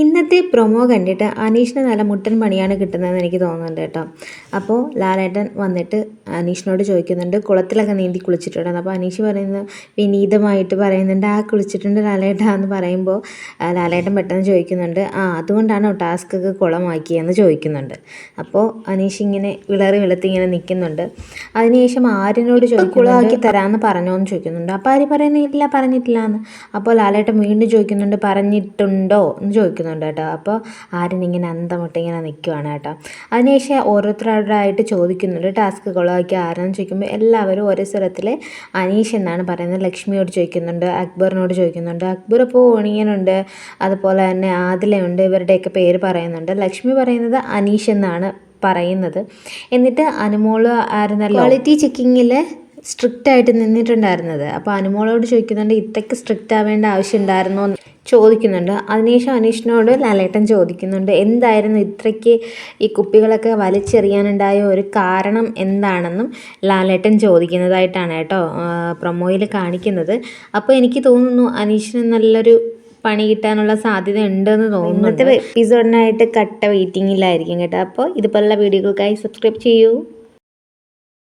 ഇന്നത്തെ പ്രൊമോ കണ്ടിട്ട് അനീഷിന് നല്ല മുട്ടൻ പണിയാണ് കിട്ടുന്നതെന്ന് എനിക്ക് തോന്നുന്നുണ്ട് കേട്ടോ. അപ്പോൾ ലാലേട്ടൻ വന്നിട്ട് അനീഷിനോട് ചോദിക്കുന്നുണ്ട് കുളത്തിലൊക്കെ നീന്തി കുളിച്ചിട്ടുണ്ട്? അപ്പോൾ അനീഷ് പറയുന്നത് വിനീതമായിട്ട് പറയുന്നുണ്ട് ആ കുളിച്ചിട്ടുണ്ട് ലാലേട്ടാ എന്ന് പറയുമ്പോൾ ലാലേട്ടൻ പെട്ടെന്ന് ചോദിക്കുന്നുണ്ട് ആ അതുകൊണ്ടാണ് അതുകൊണ്ടാണോ ടാസ്കൊക്കെ കുളമാക്കിയെന്ന്? ചോദിക്കുന്നുണ്ട്. അപ്പോൾ അനീഷ് ഇങ്ങനെ വിളറി വെളുത്തി ഇങ്ങനെ നിൽക്കുന്നുണ്ട്. അതിനുശേഷം ആര്യനോട് ചോദിക്കും കുളമാക്കി തരാമെന്ന് പറഞ്ഞോ എന്ന് ചോദിക്കുന്നുണ്ട്. അപ്പോൾ ആര് പറയുന്നില്ല പറഞ്ഞിട്ടില്ല എന്ന് അപ്പോൾ ലാലേട്ടൻ വീണ്ടും ചോദിക്കുന്നുണ്ട് പറഞ്ഞിട്ടുണ്ടോ? എന്ന് ചോദിക്കുന്നുണ്ട് കേട്ടോ അപ്പോൾ ആര്യൻ ഇങ്ങനെ അന്തമുട്ട് ഇങ്ങനെ നിൽക്കുവാണ് കേട്ടോ. അതിനുശേഷം ഓരോരുത്തരോടായിട്ട് ചോദിക്കുന്നുണ്ട്. ടാസ്ക് കുളമാക്കി ആരെന്ന് ചോദിക്കുമ്പോൾ എല്ലാവരും ഒരേ സ്വരത്തിൽ അനീഷ് എന്നാണ് പറയുന്നത്. ലക്ഷ്മിയോട് ചോദിക്കുന്നുണ്ട്. അക്ബറിനോട് ചോദിക്കുന്നുണ്ട്. അക്ബർ ഇപ്പോൾ ഓണിയനുണ്ട് അതുപോലെ തന്നെ ആദിലയുണ്ട്. ഇവരുടെയൊക്കെ പേര് പറയുന്നുണ്ട്. ലക്ഷ്മി പറയുന്നത് അനീഷ് എന്നാണ് പറയുന്നത്. എന്നിട്ട് അനുമോൾ ആയിരുന്നല്ലോ? ക്വാളിറ്റി ചെക്കിങ്ങിൽ സ്ട്രിക്റ്റ് ആയിട്ട് നിന്നിട്ടുണ്ടായിരുന്നത്. അപ്പോൾ അനുമോളോട് ചോദിക്കുന്നുണ്ട് ഇത്രയ്ക്ക് സ്ട്രിക്റ്റ് ആവേണ്ട ആവശ്യം ഉണ്ടായിരുന്നോ ചോദിക്കുന്നുണ്ട്. അതിനുശേഷം അനീഷിനോട് ലാലേട്ടൻ ചോദിക്കുന്നുണ്ട് എന്തായിരുന്നു ഇത്രയ്ക്ക് ഈ കുപ്പികളൊക്കെ വലിച്ചെറിയാനുണ്ടായ ഒരു കാരണം എന്താണെന്നും ലാലേട്ടൻ ചോദിക്കുന്നതായിട്ടാണ് കേട്ടോ പ്രൊമോയിൽ കാണിക്കുന്നത്. അപ്പോൾ എനിക്ക് തോന്നുന്നു അനീഷിന് നല്ലൊരു പണി കിട്ടാനുള്ള സാധ്യത ഉണ്ടെന്ന് തോന്നുന്നു എപ്പിസോഡിനായിട്ട് കട്ട വെയിറ്റിങ്ങിലായിരിക്കും കേട്ടോ. അപ്പോൾ ഇതുപോലുള്ള വീഡിയോകൾക്കായി സബ്സ്ക്രൈബ് ചെയ്യൂ.